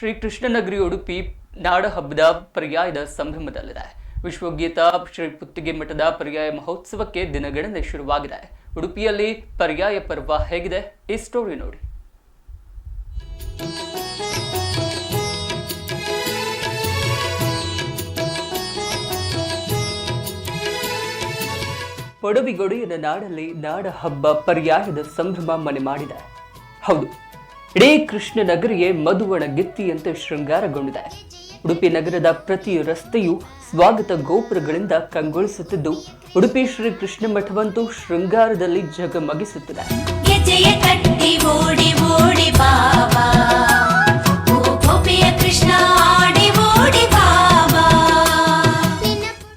ಶ್ರೀ ಕೃಷ್ಣನಗರಿ ಉಡುಪಿ ನಾಡ ಹಬ್ಬದ ಪರ್ಯಾಯದ ಸಂಭ್ರಮದಲ್ಲಿದೆ. ವಿಶ್ವಗೀತ ಶ್ರೀ ಪುತ್ತಿಗೆ ಮಠದ ಪರ್ಯಾಯ ಮಹೋತ್ಸವಕ್ಕೆ ದಿನಗಣನೆ ಶುರುವಾಗಿದೆ. ಉಡುಪಿಯಲ್ಲಿ ಪರ್ಯಾಯ ಪರ್ವ ಹೇಗಿದೆ? ಈ ಸ್ಟೋರಿ ನೋಡಿ. ಪಡುಬಿಗೊಡೆಯನ ನಾಡಲ್ಲಿ ನಾಡ ಹಬ್ಬ ಪರ್ಯಾಯದ ಸಂಭ್ರಮ ಮನೆ ಮಾಡಿದೆ. ಹೌದು ಇಡೀ ಕೃಷ್ಣ ನಗರಿಗೆ ಮಧುವಣ ಗಿತ್ತಿಯಂತೆ ಶೃಂಗಾರಗೊಂಡಿದೆ. ಉಡುಪಿ ನಗರದ ಪ್ರತಿ ರಸ್ತೆಯು ಸ್ವಾಗತ ಗೋಪುರಗಳಿಂದ ಕಂಗೊಳಿಸುತ್ತಿದ್ದು ಉಡುಪಿ ಶ್ರೀ ಕೃಷ್ಣ ಮಠವಂತೂ ಶೃಂಗಾರದಲ್ಲಿ ಜಗಮಗಿಸುತ್ತಿದೆ.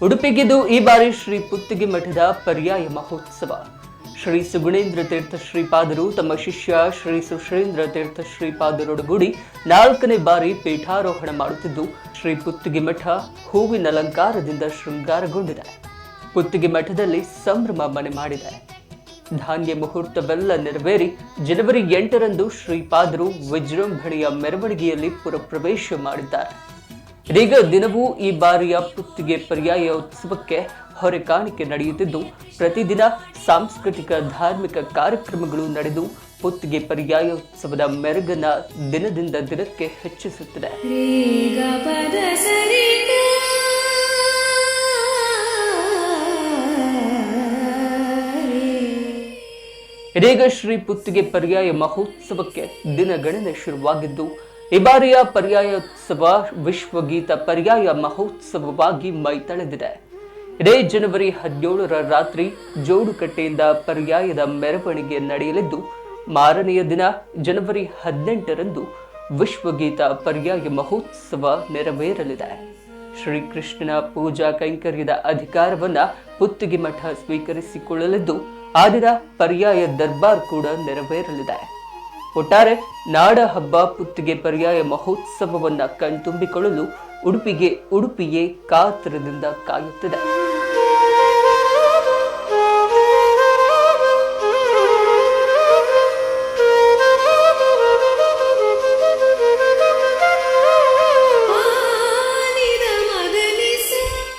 ಉಡುಪಿಗಿದು ಈ ಬಾರಿ ಶ್ರೀ ಪುತ್ತಿಗೆ ಮಠದ ಪರ್ಯಾಯ ಮಹೋತ್ಸವ. ಶ್ರೀ ಸುಗುಣೇಂದ್ರ ತೀರ್ಥ ಶ್ರೀಪಾದರು ತಮ್ಮ ಶಿಷ್ಯ ಶ್ರೀ ಸುಶ್ರೀಂದ್ರ ತೀರ್ಥ ಶ್ರೀಪಾದರೊಡಗೂಡಿ ನಾಲ್ಕನೇ ಬಾರಿ ಪೀಠಾರೋಹಣ ಮಾಡುತ್ತಿದ್ದು, ಶ್ರೀ ಪುತ್ತಿಗೆ ಮಠ ಹೂವಿನ ಅಲಂಕಾರದಿಂದ ಶೃಂಗಾರಗೊಂಡಿದೆ. ಪುತ್ತಿಗೆ ಮಠದಲ್ಲಿ ಸಂಭ್ರಮ ಮನೆ ಮಾಡಿದೆ. ಧಾನ್ಯ ಮುಹೂರ್ತವೆಲ್ಲ ನೆರವೇರಿ ಜನವರಿ ಎಂಟರಂದು ಶ್ರೀಪಾದರು ವಿಜೃಂಭಣೆಯ ಮೆರವಣಿಗೆಯಲ್ಲಿ ಪುರಪ್ರವೇಶ ಮಾಡಿದ್ದಾರೆ. ಇದೀಗ ದಿನವೂ ಈ ಬಾರಿಯ ಪುತ್ತಿಗೆ ಪರ್ಯಾಯ ಉತ್ಸವಕ್ಕೆ ಹೊರೆ ಕಾಣಿಕೆ ನಡೆಯುತ್ತಿದ್ದು ಪ್ರತಿದಿನ ಸಾಂಸ್ಕೃತಿಕ ಧಾರ್ಮಿಕ ಕಾರ್ಯಕ್ರಮಗಳು ನಡೆದು ಪುತ್ತಿಗೆ ಪರ್ಯಾಯ ಉತ್ಸವದ ಮೆರುಗನ್ನ ದಿನದಿಂದ ದಿನಕ್ಕೆ ಹೆಚ್ಚಿಸುತ್ತಿದೆ. ಇದೀಗ ಶ್ರೀ ಪುತ್ತಿಗೆ ಪರ್ಯಾಯ ಮಹೋತ್ಸವಕ್ಕೆ ದಿನಗಣನೆ ಶುರುವಾಗಿದ್ದು ಈ ಬಾರಿಯ ಪರ್ಯಾಯೋತ್ಸವ ವಿಶ್ವಗೀತ ಪರ್ಯಾಯ ಮಹೋತ್ಸವವಾಗಿ ಮೈತಳೆದಿದೆ. ಇದೇ ಜನವರಿ ಹದಿನೇಳರ ರಾತ್ರಿ ಜೋಡುಕಟ್ಟೆಯಿಂದ ಪರ್ಯಾಯದ ಮೆರವಣಿಗೆ ನಡೆಯಲಿದ್ದು, ಮಾರನೆಯ ದಿನ ಜನವರಿ ಹದಿನೆಂಟರಂದು ವಿಶ್ವಗೀತ ಪರ್ಯಾಯ ಮಹೋತ್ಸವ ನೆರವೇರಲಿದೆ. ಶ್ರೀಕೃಷ್ಣನ ಪೂಜಾ ಕೈಂಕರ್ಯದ ಅಧಿಕಾರವನ್ನ ಪುತ್ತಿಗೆ ಮಠ ಸ್ವೀಕರಿಸಿಕೊಳ್ಳಲಿದ್ದು, ಆ ಪರ್ಯಾಯ ದರ್ಬಾರ್ ಕೂಡ ನೆರವೇರಲಿದೆ. ಒಟ್ಟಾರೆ ನಾಡ ಹಬ್ಬ ಪುತ್ತಿಗೆ ಪರ್ಯಾಯ ಮಹೋತ್ಸವವನ್ನ ಕಣ್ತುಂಬಿಕೊಳ್ಳಲು ಉಡುಪಿಗೆ ಉಡುಪಿಯೇ ಕಾತರದಿಂದ ಕಾಯುತ್ತಿದೆ.